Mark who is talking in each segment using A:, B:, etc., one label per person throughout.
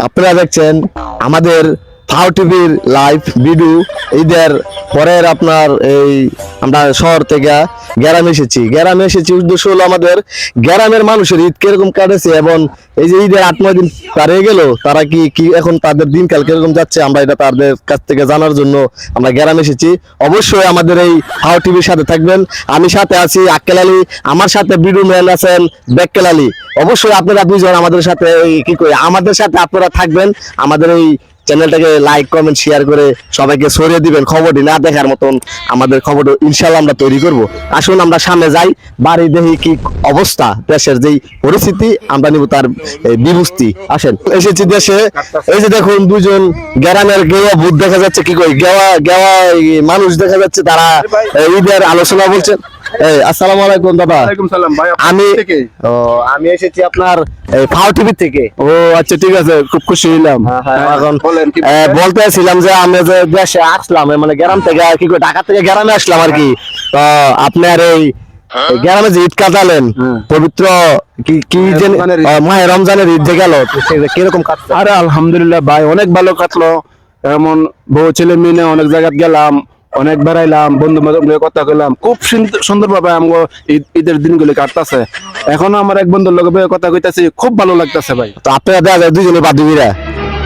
A: আপনারা দেখছেন আমাদের ফাও টিভির লাইভ ভিডিও ঈদের পরের আপনার এই আমরা শহর থেকে গ্রামে এসেছি। গ্রামে এসেছি উদ্দেশ্য হলো আমাদের গ্রামের মানুষের ঈদ কীরকম কাটেছে এবং এই যে ঈদের আট, নয় দিন পার হয়ে গেল, তারা কি কি এখন তাদের দিনকাল কীরকম যাচ্ছে, আমরা এটা তাদের কাছ থেকে জানার জন্য আমরা গ্রামে এসেছি। অবশ্যই আমাদের এই ফাও টিভির সাথে থাকবেন। আমি সাথে আছি আক্কেল আলী, আমার সাথে বিডু ম্যান আছেন বেক্কেল আলী। অবশ্যই আপনারা দুইজন আমাদের সাথে কি কই, আমাদের সাথে আপনারা থাকবেন। আমাদের এই চ্যানেলটাকে লাইক কমেন্ট শেয়ার করে সবাইকে ছড়িয়ে দিবেন খবরটি না দেখার মতন আমাদের খবরটা ইনশাল্লাহ আমরা তৈরি করব। আসুন আমরা সামনে যাই বাড়ি দেখি কি অবস্থা দেশের যেই পরিস্থিতি আমরা নিব তার এই, বিবস্তি আসেন এসেছি দেশে এই যে দেখুন দুজন গ্রামের গেওয়া ভূত দেখা যাচ্ছে কি কই গেওয়া গেওয়া মানুষ দেখা যাচ্ছে তারা ঈদের আলোচনা বলছেন। এই আসসালামু আলাইকুম দাদা।
B: ওয়ালাইকুম সালাম ভাই
A: আমি
B: থেকে?
A: ও আমি এসেছি আপনার ফাও টিভি থেকে।
B: ও আচ্ছা ঠিক আছে খুব খুশি হইলাম।
A: এখন
B: বলেন কি
A: আহ, বলতেছিলাম যে আমি যে দেশে আসলাম মানে গ্রাম থেকে কি ঢাকা থেকে গ্রামে আসলাম আর কি। তো আপনার এই গ্রামে যে ঈদ কাটালেন
B: হ্যাঁ।
A: পবিত্র কি কি যে
B: রমজানের ঈদ।
A: মাহে রমজানের ঈদ যে গেল কীরকম কাটলো?
B: আরে আলহামদুলিল্লাহ ভাই অনেক ভালো কাটলো। এমন বউ ছেলে মিলে অনেক জায়গায় গেলাম। অনেক বেড়াইলাম বন্ধু বান্ধব নিয়ে কথা কইলাম। খুব সুন্দর ভাবে আমগো ঈদ- ঈদের দিনগুলি কাটতাছে। এখন আমার এক বন্ধুর বইয়ে কথা কইতাছি খুব ভালো লাগতাছে ভাই।
A: তো আপনারা দেখা যায় দুজনে বান্ধবীরা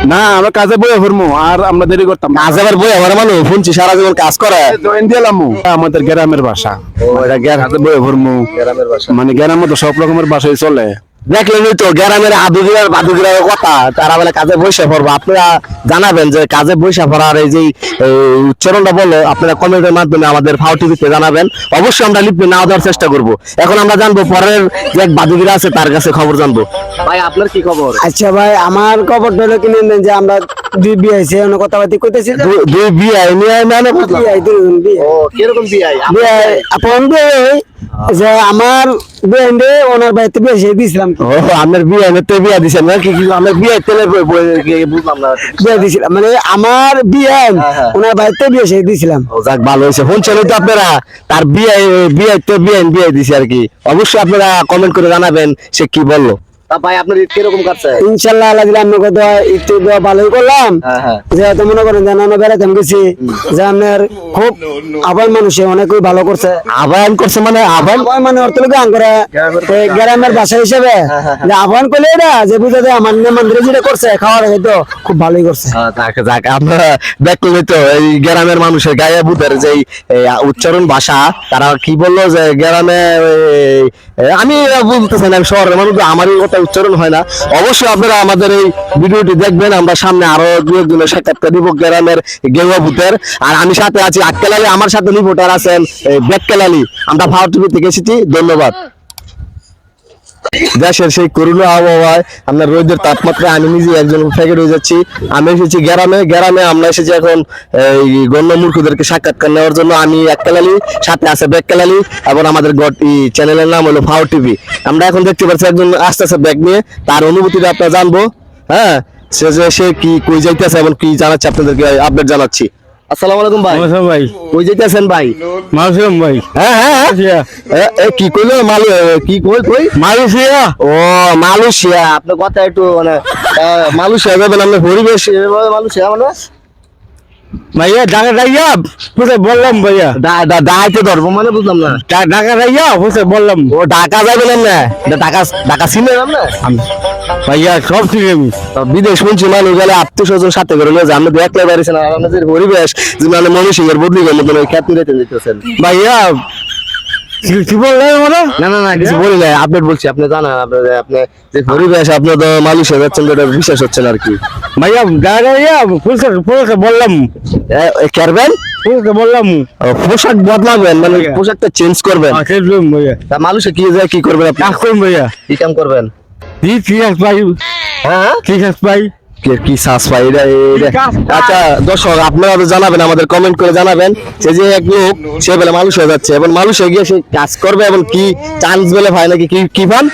B: না আমরা কাজে বইয়ে ফিরমু আর আমরা দেরি করতাম
A: আজ আবার বই আমার মানুষ শুনছি সারা জীবন কাজ করে।
B: জয়েন দিলাম আমাদের গ্রামের ভাষা।
A: ও এটা
B: কাজে বইয়ে ফিরমু।
A: গ্রামের ভাষা।
B: মানে গ্রামে তো সব রকমের ভাষাই চলে।
A: দেখলেন তো গ্রামের আদুগিরার বাদুগিরার কথা তারা বলে কাজে বৈশা পড়ব। আপনারা জানাবেন যে কাজে বৈশা পড়ার এই যে উচ্চারণটা বলো আপনারা কমেন্টের মাধ্যমে আমাদের ফাও টিভিতে জানাবেন। অবশ্যই আমরা লিপি না দেওয়ার চেষ্টা করব। এখন আমরা জানব পরের যে এক বাদুগিরা আছে তার কাছে খবর জানব। ভাই আপনার কি খবর?
C: আচ্ছা ভাই আমার খবরটা হলো কিনে নেন যে আমরা দুই বিয়ে হয়েছে অন্য কথাবার্তা কইতেছি
A: দুই বিয়ে নিয়ে মানে
C: বিয়ে দুই বিয়ে।
A: ও কীরকম বিয়ে?
C: আপন বিয়ে। যে আমার ওনার বাড়িতে বিয়ে সে দিয়েছিলাম
A: ও আমার বিয়ে তো বিয়ে দিয়েছেন না? কি কি আমার বিয়ে তেলে বুঝলাম না।
C: বিয়ে দিয়েছিলাম। মানে আমার বিয়ে
A: হ্যাঁ।
C: ওনার বাড়িতে বিয়ে সে দিয়েছিলাম।
A: যাক ভালো হয়েছে। শুনছেন তো আপনারা তার বিয়ে বিয়ে তো বিয়ে বিয়ে দিছে আর কি। অবশ্যই আপনারা কমেন্ট করে জানাবেন সে কি বলল। তা ভাই আপনার ঈদ কীরকম কাটছে?
C: ইনশাল্লাহ আল্লাহ দিলে আপনার কথা একটু দোয়া ভালোই করলাম।
A: হ্যাঁ হ্যাঁ।
C: যেহেতু মনে করেন যে নানা বেড়াতে গেছি। যে আপনার খুব আবার মানুষে অনেকই ভালো করছে।
A: আহ্বান করছে মানে আহ্বান
C: মানে অর্থ লোক গান করে। গ্রামের ভাষা হিসেবে। যে আহ্বান করলে এটা যে বুঝা যায় আমার মন্দিরে যেটা করছে খাওয়ার হয়তো খুব ভালোই করছে।
A: যাক তো এই গ্রামের মানুষের গায়ে বুধের যে উচ্চারণ ভাষা তারা কি বলল যে গ্রামে আমি বলতেছেন আমি শহরের মানুষ আমার এই কথা উচ্চারণ হয় না। অবশ্যই আপনারা আমাদের এই ভিডিওটি দেখবেন, আমরা সামনে আরও দু একজনের সাক্ষাৎকার দিব গ্রামের গেরুয়া ভূতের আর আমি সাথে আছি আক্কেলালি আমার সাথে রিপোর্টার আছেন বেক্কেল আলী আমরা ভারত টিভি থেকে এসেছি, ধন্যবাদ। দেশের সেই করুণা আবহাওয়ায় আপনার রোদের তাপমাত্রা, আমি নিজে একজন ফ্যাকেট হয়ে যাচ্ছি। আমি এসেছি গ্রামে গ্রামে আমরা এসেছি এখন, এই গণ্য মূর্খদেরকে সাক্ষাৎকার নেওয়ার জন্য। আমি এককালালি সাথে আছে বেককালালি এবং আমাদের চ্যানেলের নাম হলো ফাও টিভি আমরা এখন দেখতে পাচ্ছি একজন আসতে আসতে ব্যাগ নিয়ে, তার অনুভূতিটা আপনারা জানব হ্যাঁ? সে যে সে কি কই যাইতেছে এবং কি জানাচ্ছে আপনাদেরকে আপডেট জানাচ্ছি। আসসালামু আলাইকুম ভাই।
B: ভাই।
A: কই যাইতেছেন ভাই?
B: মালুম ভাই।
A: হ্যাঁ হ্যাঁ হ্যাঁ। এ, এ, কি কইলো? মালু কি কই কই?
B: মালয়েশিয়া।
A: ও মালয়েশিয়া। আপনার কথা একটু মানে মালয়েশিয়া যাবেন আপনার পরিবেশ মালয়েশিয়া মানে?
B: ভাইয়া ঢাকা যাইয়া বুঝে বললাম ভাইয়া।
A: ডা- ধরবো মানে বুঝলাম না।
B: ঢাকা যাইয়া বুঝে বললাম।
A: ও ঢাকা যাবেন না ঢাকা ঢাকা চিনেন না
B: আমি- ভাইয়া সব ঠিক আমি
A: বিদেশ শুনছি মানুষ গেলে আত্মীয় স্বজন সাথে করে নিয়ে যান আপনি আর আপনাদের পরিবেশ যে মানে বদলি গেল মতন খ্যাতি যেতেছেন
B: ভাইয়া কি- বললেন আমরা
A: না না না কিছু বলি না আপডেট বলছি আপনি জানেন আপনার আপনি যে পরিবেশ আপনি তো মালয়েশিয়া যাচ্ছেন এটা বিশ্বাস হচ্ছে না আর কি।
B: ভাইয়া বললাম।
A: করবেন?
B: বললাম।
A: পোশাক বদলাবেন মানে পোশাকটা চেঞ্জ করবেন।
B: ভাইয়া।
A: তা মানুষে কি যায় কি করবেন আপনি?
B: কাজ করুন ভাইয়া।
A: কি কাম করবেন?
B: কি
A: হ্যাঁ? পাই এটা? আচ্ছা দর্শক আপনারা তো জানাবেন আমাদের কমেন্ট করে জানাবেন সে যে এক লোক সে বলে মানুষ হয়ে যাচ্ছে এবং মানুষ হয়ে গিয়ে সে কাজ করবে এবং কি চান্স বলে ভাই নাকি কি কি পান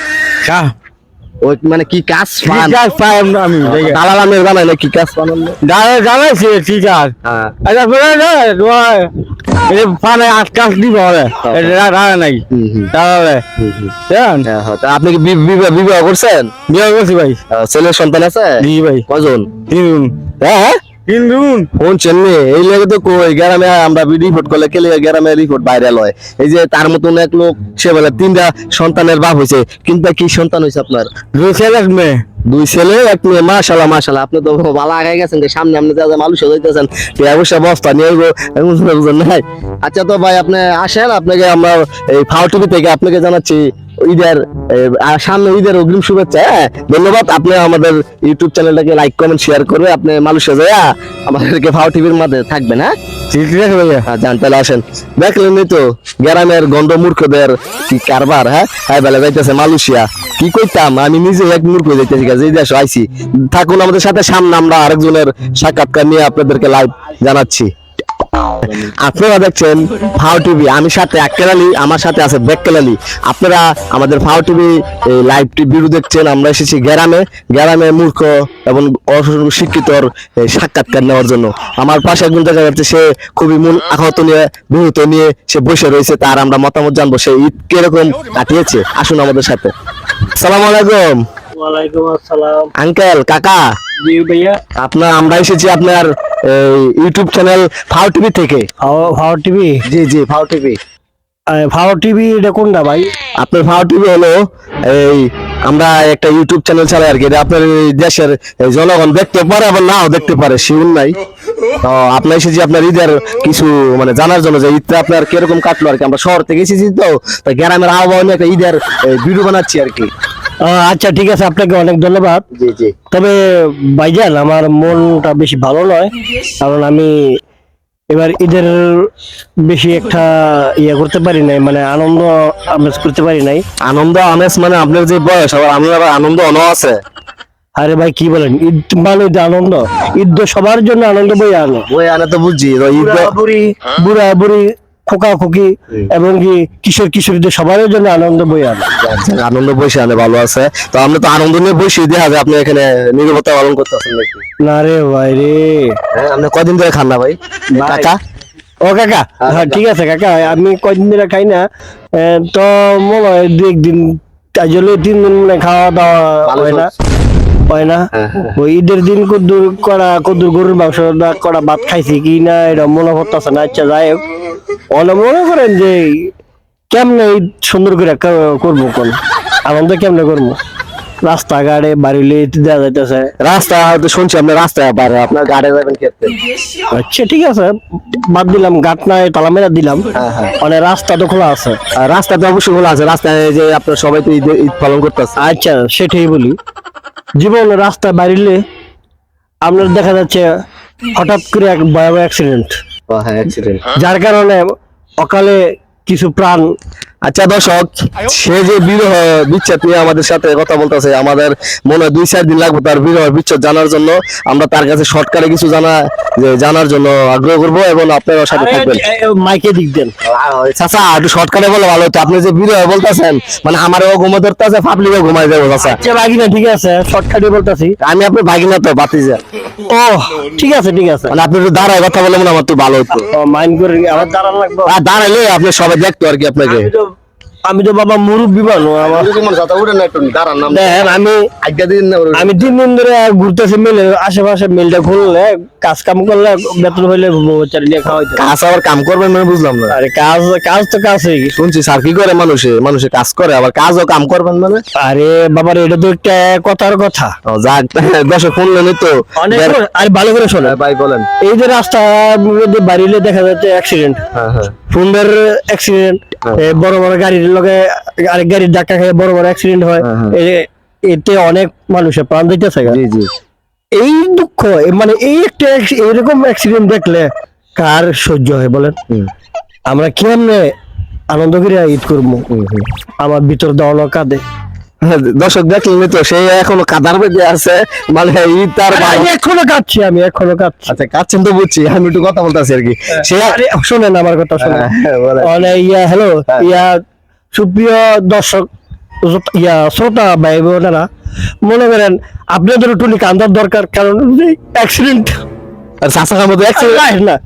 A: ওই মানে কি কাজ পান?
C: কাজ পাই আমি
A: দালাল আমি জানাই না কি কাজ পান দালাল
C: জানাইছি ঠিক আছে
A: হ্যাঁ।
C: এটা করে না এই পানে আটকাশ দিব হবে এটা নাই।
A: হ্যাঁ, হ্যাঁ। তা আপনি কি বিবাহ বিবাহ করছেন?
C: বিবাহ করছি ভাই।
A: ছেলে ছেলের সন্তান আছে?
C: জি ভাই।
A: কজন?
C: তিন
A: হ্যাঁ। এই লেগে তো কই গ্রামে আমরা রিপোর্ট করলে কেলে গ্রামে রিপোর্ট ভাইরাল হয়। এই যে তার মতন এক লোক সে বলে তিনটা সন্তানের বাপ হয়েছে কিন্তু কি সন্তান হয়েছে আপনার?
C: দুই ছেলে এক মেয়ে।
A: দুই ছেলে এক মেয়ে মাশাল্লাহ মাশাল্লাহ আপনি তো ভালো আগে গেছেন সামনে আপনি যা মানুষ হইতেছেন অবশ্যই বস্তা নিয়ে নাই? আচ্ছা তো ভাই আপনি আসেন আপনাকে আমরা এই ফাও টিভি থেকে আপনাকে জানাচ্ছি। ঈদের সামনে ঈদের অগ্রিম শুভেচ্ছা হ্যাঁ? ধন্যবাদ। আপনি আমাদের ইউটিউব চ্যানেলটাকে লাইক কমেন্ট শেয়ার করে আপনি মানুষে যায় আমাদেরকে ভাও টিভির মধ্যে থাকবেন হ্যাঁ? হ্যাঁ যান তাহলে আসেন। দেখলেন তো গ্রামের গন্ধ মূর্খদের কি কারবার হ্যাঁ? হ্যাঁ বেলা যাইতেছে মালয়েশিয়া। কি কইতাম আমি নিজে এক মূর্খ যাইতেছি কাজে এই দেশ আইছি। থাকুন আমাদের সাথে সামনে আমরা আরেকজনের সাক্ষাৎকার নিয়ে আপনাদেরকে লাইভ জানাচ্ছি। আপনারা দেখছেন ফাও টিভি। আমি সাথে আক্কেলালি আমার সাথে আছে বেক্কেলালি আপনারা আমাদের ফাও টিভি লাইভ ভিডিও দেখছেন। আমরা এসেছি গ্রামে গ্রামে মূর্খ এবং অশিক্ষিতর সাক্ষাৎকার নেওয়ার জন্য। আমার পাশে একজন দেখা যাচ্ছে সে খুবই মূল আহত নিয়ে বিহুত নিয়ে সে বসে রয়েছে। তার আমরা মতামত জানব সে ঈদ কীরকম কাটিয়েছে। আসুন আমাদের সাথে। সালাম আলাইকুম।
C: ওয়ালাইকুম আসসালাম।
A: আঙ্কেল কাকা।
C: জি ভাইয়া।
A: আপনার আমরা এসেছি আপনার ইউটিউব চ্যানেল ফাও টিভি থেকে।
C: ফাও টিভি?
A: জি জি ফাও টিভি।
C: ফাও টিভি এটা কোনটা ভাই?
A: আপনার ফাও টিভি হলো এই আমরা একটা ইউটিউব চ্যানেল চালাই আর কি আপনার দেশের জনগণ দেখতে পারে আবার নাও দেখতে পারে শিউন নাই। তো আপনার এসেছি আপনার ঈদের কিছু মানে জানার জন্য যে ঈদটা আপনার কীরকম কাটলো আর কি আমরা শহর থেকে এসেছি তো গ্রামের আবহাওয়া নিয়ে একটা ঈদের ভিডিও বানাচ্ছি আর কি।
C: আচ্ছা ঠিক আছে আপনাকে অনেক ধন্যবাদ। তবে ভাইজান আমার মনটা বেশি ভালো নয় কারণ আমি এবার ঈদের বেশি একটা ইয়ে করতে পারি নাই মানে আনন্দ আমেজ করতে পারি নাই।
A: আনন্দ আমেজ মানে আপনার যে বয়স আবার আপনার আবার আনন্দ অন আছে।
C: আরে ভাই কি বলেন ঈদ মানে আনন্দ? ঈদ সবার জন্য আনন্দ বই আনে।
A: ওই আনে তো বুঝছি ঈদ
C: বুড়ি বুড়া বুড়ি খোকা খুকি এবং কি কিশোর কিশোরীদের সবার জন্য আনন্দ বই আনে।
A: আনন্দ বসে আনে ভালো আছে। তো আমরা তো আনন্দ নিয়ে বসে দেখা যায় আপনি এখানে নিরবতা পালন করতেছেন নাকি?
C: না রে ভাই রে।
A: হ্যাঁ আপনি কদিন ধরে খান না ভাই? কাকা?
C: ও কাকা হ্যাঁ ঠিক আছে কাকা আমি কয়দিন ধরে খাই না। তো মনে হয় দু একদিন আসলে তিন দিন মানে খাওয়া দাওয়া হয় না। হয় না।
A: হ্যাঁ,
C: ওই ঈদের দিন কদ্দুর করা কদ্দুর গরুর মাংস করা ভাত খাইছি কি না এটা মনে করতেছে না। আচ্ছা যাই হোক। অনেক মনে করেন যে কেমনে ঈদ সুন্দর করে করব কোন? আনন্দ কেমনে করব? রাস্তাঘাটে বাড়িলে দেওয়া যাইতেছে।
A: রাস্তা হয়তো শুনছি আপনি রাস্তায় পারে আপনার গাড়ি যাবেন খেতে
C: আচ্ছা ঠিক আছে। বাদ দিলাম গাট নাই তালা মেরা দিলাম।
A: হ্যাঁ, হ্যাঁ।
C: মানে রাস্তা তো খোলা আছে।
A: আর রাস্তা তো অবশ্যই খোলা আছে। রাস্তায় যে আপনার সবাই তো ঈদ ঈদ পালন করতেছে।
C: আচ্ছা সেটাই বলি। জীবন রাস্তা বাড়িলে আপনার দেখা যাচ্ছে হঠাৎ করে এক ভয়াবহ অ্যাক্সিডেন্ট
A: অ্যাক্সিডেন্ট
C: যার কারণে অকালে কিছু প্রাণ
A: আচ্ছা দর্শক সে যে বিরহ বিচ্ছেদ নিয়ে আমাদের সাথে কথা বলতেছে আমাদের মনে হয় দুই চার দিন লাগবে তার বিরহ বিচ্ছেদ জানার জন্য। আমরা তার কাছে শর্টকারে কিছু জানা যে জানার জন্য আগ্রহ করব এবং আপনার সাথে থাকবেন।
C: মাইকে দিক দেন।
A: চাচা একটু শর্টকাটে বলে ভালো হতো। আপনি যে বিরহ বলতেছেন মানে আমারও ঘুমো ধরতেছে ফাপলিও ঘুমাই যাব চাচা।
C: আচ্ছা বাগিনা ঠিক আছে শর্টকাটে বলতেছি।
A: আমি আপনার ভাগিনা তো বাতিজা
C: ও ঠিক আছে ঠিক আছে।
A: মানে আপনি একটু দাঁড়ায় কথা বলে মনে আমার তো ভালো হতো
C: মাইন্ড করে আমার দাঁড়ান লাগবে।
A: আর দাঁড়াইলে আপনি সবাই দেখতো আর কি আপনাকে।
C: আমি তো বাবা মুরব্বী বানো আমার দেখেন আমি আমি তিন দিন ধরে ঘুরতেছি মিলে আশেপাশে মিলটা খুললে কাজ কাম করলে বেতন হইলে চারি নিয়ে খাওয়া হইতো
A: কাজ আবার কাম করবেন মানে বুঝলাম না।
C: আরে কাজ কাজ তো কাজই।
A: শুনছি স্যার কি করে মানুষে? মানুষে কাজ করে আবার কাজও কাম করবেন মানে?
C: আরে বাবার এটা তো একটা কথার কথা।
A: যাক দশে শুনলেন তো।
C: অনেক আর ভালো করে শোনেন।
A: ভাই বলেন।
C: এই যে রাস্তা বাড়িলে দেখা যাচ্ছে অ্যাক্সিডেন্ট
A: হ্যাঁ হ্যাঁ।
C: সুন্দর অ্যাক্সিডেন্ট বড় বড় গাড়ির লগে আরেক গাড়ির ধাক্কা খেয়ে বড় বড় অ্যাক্সিডেন্ট হয়।
A: হ্যাঁ, হ্যাঁ।
C: এতে অনেক মানুষের প্রাণ দিতেছে
A: জি জি।
C: এই দুঃখ মানে এই একটা এরকম অ্যাক্সিডেন্ট দেখলে কার সহ্য হয় বলেন? আমরা কেমনে আনন্দ করে ঈদ করব। আমার ভিতর দেওয়ানো কাঁদে।
A: হ্যাঁ, দর্শক দেখলেন তো সে এখনও কাদার বেঁধে আছে। মানে ঈদ তার ভাই
C: এখনও কাঁদছি আমি এখনও কাঁদছি।
A: আচ্ছা কাচ্ছেন তো বুঝছি আমি একটু কথা বলতেছি আর কি। সে
C: আরে শোনেন আমার কথা শোনেন।
A: হ্যাঁ,
C: মানে ইয়া হ্যালো
A: হ্যাঁ।
C: ইয়া সুপ্রিয় দর্শক ইয়া শ্রোতা ভাই বোনেরা মনে করেন আপনাদের একটু কান্দার দরকার কারণ অ্যাক্সিডেন্ট
A: আর চাচা কাম তো accident-
C: না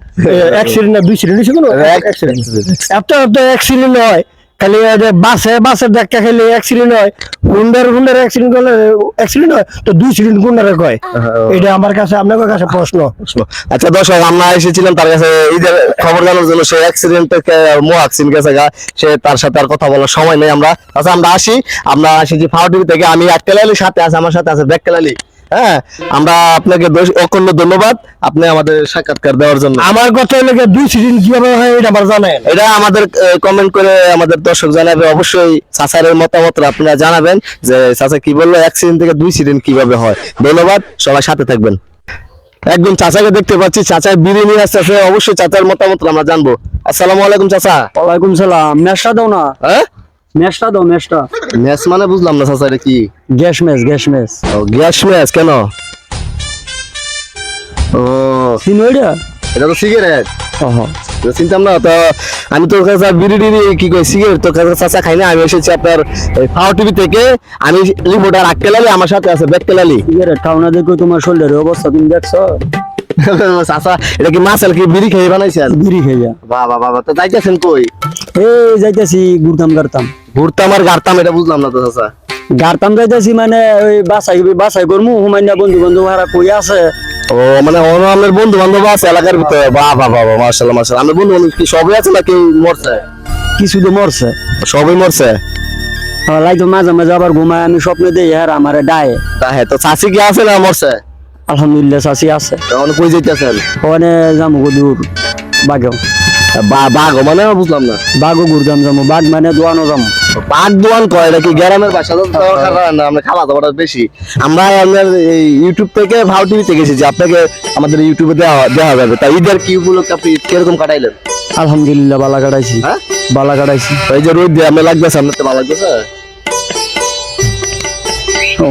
C: অ্যাক্সিডেন্ট না দুই সিলিন্ডার কোনো অ্যাক্সিডেন্ট অ্যাক্সিডেন্ট হয় খালি বাসে বাসে ধাক্কা খেলে অ্যাক্সিডেন্ট হয় হুন্ডার হুন্ডার অ্যাক্সিডেন্ট করলে অ্যাক্সিডেন্ট হয় তো দুই সিলিন্ডার গুন্ডারে কয়? এটা আমার কাছে আপনার কাছে প্রশ্ন।
A: আচ্ছা দর্শক আমরা এসেছিলাম তার কাছে ঈদের খবর জানার জন্য সে অ্যাক্সিডেন্ট মোয়াক্সিন গেছে গা সে তার সাথে আর কথা বলার সময় নেই আমরা। আচ্ছা আমরা আসি আমরা এসেছি ফাও টিভি থেকে আমি সাথে আছে আমার সাথে আছে ব্যাক কেলালি। হ্যাঁ আমরা আপনাকে অখণ্ড ধন্যবাদ আপনি আমাদের সাক্ষাৎকার দেওয়ার জন্য।
C: আমার কথা হলো দুই সিলিন্ডার কীভাবে হয় এটা আমার জানেন।
A: এটা আমাদের কমেন্ট করে আমাদের দর্শক জানাবে। অবশ্যই চাচারের মতামত আপনারা জানাবেন যে চাচা কি বলল অ্যাক্সিডেন্ট থেকে দুই সিজন কীভাবে হয়। ধন্যবাদ সবাই সাথে থাকবেন। একদম চাচাকে দেখতে পাচ্ছি চাচার নিয়ে আসতেছে অবশ্যই চাচার মতামত আমরা জানব। আসসালামু আলাইকুম চাচা।
C: ওয়ালাইকুম সালাম মেশটা দাও না।
A: হ্যাঁ?
C: দাও
A: ম্যাচ মানে বুঝলাম না চাচা এটা কি?
C: গ্যাস ম্যাচ গ্যাস ম্যাচ
A: ও গ্যাস ম্যাচ কেন? ও।
C: এটা
A: এটা তো সিগারেট। চিন্তাম না তো আমি তোর কাছে বিড়ি কি কই সিগারেট তোর কাছে চাচা খাই না আমি এসেছি আপনার ফাও টিভি থেকে আমি রিপোর্টার আক্কেলালি আমার সাথে আছে ব্যাককেলালি
C: সিগারেট খাও না দেখো তোমার শরীরের অবস্থা তুমি দেখছ?
A: চাচা এটা কি মাছ কি বিড়ি খেয়ে বানাইছেন
C: বিড়ি খেয়ে।
A: বাবা বাবা তো যাইতেছেন কই?
C: এই যাইতেছি ঘুরতাম গারতাম।
A: ঘুরতাম আর এটা বুঝলাম না তো চাচা।
C: গারতাম যাইতেছি মানে ওই বাসাই বাসাই করমু হুমাইনা বন্ধু বান্ধব হারা কই আছে।
A: ও মানে আমার বন্ধু বান্ধব আছে এলাকার ভিতরে। বাবা বাবা মার্শাল্লাহ মার্শাল্লাহ আমার বন্ধু বান্ধব কি সবই আছে নাকি মরছে?
C: কিছু তো মরছে।
A: সবই মরছে?
C: লাইতো মাঝে মাঝে আবার ঘুমায় আমি স্বপ্নে দেই হ্যাঁ আমারে ডায়ে।
A: তা হ্যাঁ তো চাচি কি আছে না মরছে?
C: আলহামদুলিল্লাহ চাষি আছে।
A: কই যাইতেছেন?
C: ওখানে যাব দূর বাঘেও।
A: বাঘ মানে বুঝলাম না।
C: বাঘও ঘুরতাম যাব বাঘ মানে দোয়ানো যাব
A: পাক দোয়ান কয়? নাকি গ্রামের বাসা? তো হয় না আমরা খাওয়া দাওয়াটা বেশি। আমরা আপনার ইউটিউব থেকে ভাও টিভি থেকে আপনাকে আমাদের ইউটিউবে দেওয়া দেওয়া যাবে। তা ঈদের কি উপলক্ষে আপনি কীরকম কাটাইলেন?
C: আলহামদুলিল্লাহ বালা কাটাইছি।
A: হ্যাঁ?
C: বালা কাটাইছি।
A: এই যে রোদ দিয়ে লাগতেছে আপনার তো ভালো লাগতেছে?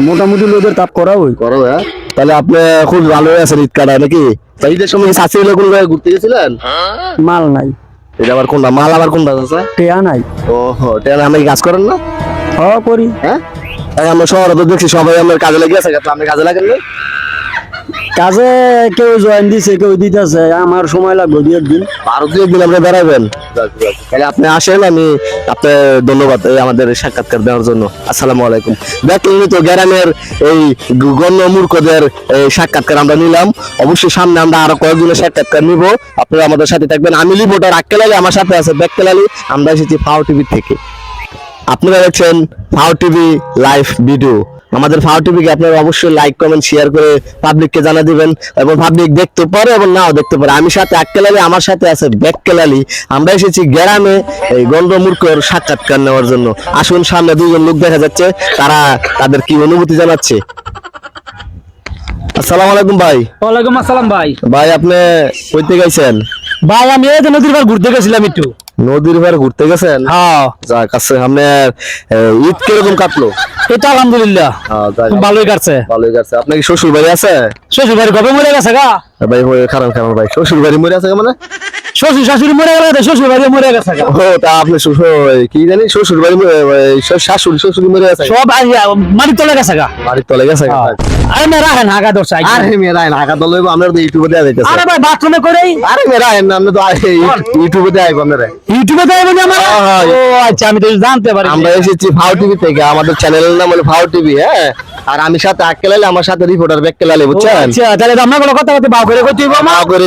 C: মোটামুটি লোদের তাপ করা ওই
A: করো হ্যাঁ? তাহলে আপনি খুব ভালো আছেন ঈদ কাটা নাকি? তা ঈদের সময় শাশি হলে কোন জায়গায় ঘুরতে গেছিলেন?
C: মাল নাই।
A: এটা আবার কোনটা? মাল আবার কোনটা আছে
C: টেয়া নাই।
A: ওহো টেন আমি কাজ করেন না?
C: হ করি।
A: হ্যাঁ? আমরা শহরে তো দেখছি সবাই আমার কাজে লাগিয়েছে আছে আপনি কাজে লাগেন না
C: কাজে কেউ জয়েন দিছে, কেউ দিতেছে, আমার সময় লাগবে দুই, একদিন।
A: আরও দু একদিন আপনি বেড়াবেন তাহলে আপনি আসেন, আমি আপনি ধন্যবাদ আমাদের সাক্ষাৎকার দেওয়ার জন্য। আসসালামু আলাইকুম। দেখলেন তো গ্রামের এই গণ্য মূর্খদের এই সাক্ষাৎকার আমরা নিলাম। অবশ্যই সামনে আমরা আরও কয়েকজনের সাক্ষাৎকার নিব। আপনারা আমাদের সাথে থাকবেন। আমি লিবোটার আক্কেলালি আমার সাথে আছে ব্যাককেলালি আমরা এসেছি ফাও টিভি থেকে। আপনারা দেখছেন ফাও টিভি লাইভ ভিডিও। আমাদের ফাও টিভিকে আপনারা অবশ্যই লাইক কমেন্ট শেয়ার করে পাবলিককে জানা দিবেন এবং পাবলিক দেখতে পারে এবং নাও দেখতে পারে। আমি সাথে আক্কেলালি আমার সাথে আছে ব্যাককেলালি আমরা এসেছি গ্রামে এই গন্ডমূর্খর সাক্ষাৎকার নেওয়ার জন্য। আসুন সামনে দুইজন লোক দেখা যাচ্ছে তারা তাদের কি অনুভূতি জানাচ্ছে? আসসালামু আলাইকুম ভাই।
D: ওয়ালাইকুম আসসালাম ভাই।
A: ভাই আপনি কইতে গেছেন?
D: ভাই আমি এই নদীর পার ঘুরতে গেছিলাম একটু।
A: নদীর পার ঘুরতে গেছেন?
D: হ্যাঁ।
A: যাক আছে আপনার ঈদ কীরকম কাটলো?
D: এটা আলহামদুলিল্লাহ।
A: হ্যাঁ,
D: ভালোই কাটছে।
A: ভালোই গেছে আপনার কি শ্বশুর বাড়ি আছে?
D: শ্বশুর বাড়ি কবে মরে গেছে গা?
A: ভাই খারাপ খারাপ ভাই শ্বশুর বাড়ি মরে আছে মানে?
D: শ্বশুর শাশুড়ি মরে গেলে শ্বশুর বাড়ি মরে গেছে
A: ও তা আপনি শ্বশুর কি জানি শ্বশুর বাড়ি মরে- শাশুড়ি শ্বশুর মরে আছে
D: সব মাটি তলে গেছে গা।
A: বাড়ির তলে গেছে
D: আরে মেয়ে রাখেন হাগা দর্শা
A: আরে মেয়েরা আইন হাঁকা তলে আমরা তো ইউটিউবে দেওয়া যাইতেছে।
D: আরে ভাই বাথরুমে করেই?
A: আরে মেয়েরা আইন আমরা তো ইউটিউবে দেওয়া আপনারা
D: ইউটিউবে দেয় আমার?
A: হ্যাঁ, হ্যাঁ।
D: ও আচ্ছা আমি তো জানতে পারি
A: আমরা এসেছি ফাও টিভি থেকে আমাদের চ্যানেলের নাম হলো ফাও টিভি হ্যাঁ? আর আমি সাথে আক্কেলালে আমার সাথে রিপোর্টার ব্যাককেলালে বুঝছেন?
D: আচ্ছা তাহলে আমরা কোনো কথা বলতে বাউ করে কইতে
A: করে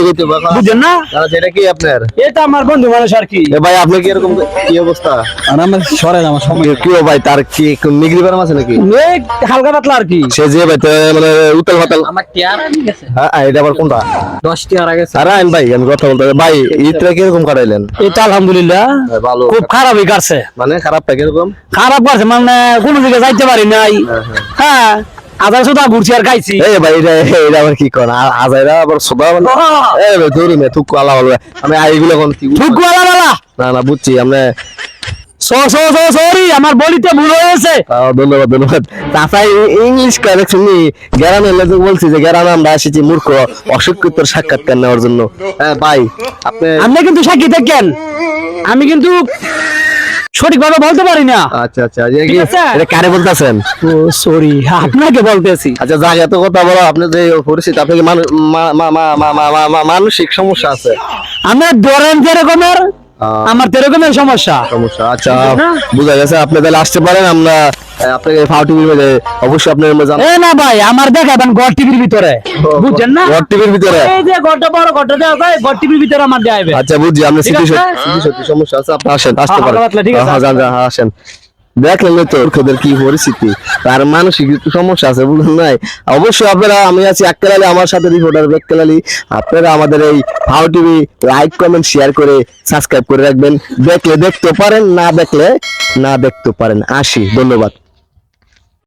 D: বুঝছেন না?
A: যেটা কি আপনার?
D: এটা আমার বন্ধু মানুষ আর কি।
A: এ ভাই আপনি কি এরকম কি অবস্থা?
D: আর আমার সরে আমার সময়
A: কি- ভাই তার কি বারাম আছে নাকি
D: হালকা পাতলা আর কি।
A: সে যে ভাই তো মানে উতাল পাতাল
D: আমার টিয়ার গেছে
A: হ্যাঁ এটা আবার কোনটা?
D: দশ টিয়ার আগে
A: আরে আইন ভাই আমি কথা বলতে ভাই ঈদটা কীরকম কাটাইলেন?
D: এটা আলহামদুলিল্লাহ
A: হ্যাঁ, ভালো।
D: খুব খারাপই কাটছে।
A: মানে খারাপটা
D: খারাপ করছে মানে কোনো দিকে যাইতে পারি নাই। হ্যাঁ আধার সুদা ঘুরছি আর খাইছি।
A: এই ভাই এটা এটা আবার কি কোন? আজাইরা আবার সোদা মানে এই ভাই মে থুকু আলা আমি আইগুলো কোন কি
D: ঠুকু আলা
A: না না বুঝছি আমরা
D: সঠিকভাবে বলতে পারি না।
A: কারে বলতেছেন?
D: আপনাকে বলতেছি।
A: আচ্ছা যাক এত কথা বলো আপনি যে পরিস্থিতি আপনাকে মানসিক সমস্যা আছে?
D: আমরা
A: আহ,
D: তো এরকমের সমস্যা।
A: সমস্যা। আচ্ছা বুঝা গেছে আপনি তাহলে আসতে পারেন আমরা আপনাকে ফাউ টিভির মধ্যে অবশ্যই আপনার মধ্যে।
D: এ না ভাই আমার দেখাবেন গড় টিভির ভিতরে। বুঝছেন না?
A: ঘর টিভির ভিতরে?
D: এই যে গড়টা বড় গড়টা দেওয়া যায় গড় টিভির ভিতরে আমার দেখাবে
A: আচ্ছা বুঝছি আপনি সিটি
D: আছে?
A: সমস্যা আছে আপনি আসেন আসতে
D: হ্যাঁ,
A: পারেন।
D: ঠিক আছে,
A: হ্যাঁ, যান,
D: আসতে
A: যান, হ্যাঁ, আসেন। দেখলেন তো ওদের কি পরিস্থিতি? তার মানসিক একটু সমস্যা আছে বলুন নাই? অবশ্যই আপনারা, আমি আছি আক্কেল আমার সাথে রিপোর্টার আক্কেল আলী। আপনারা আমাদের এই how TV like comment share করে সাবস্ক্রাইব করে রাখবেন। দেখলে দেখতে পারেন, না দেখলে না দেখতে পারেন। আসি, ধন্যবাদ।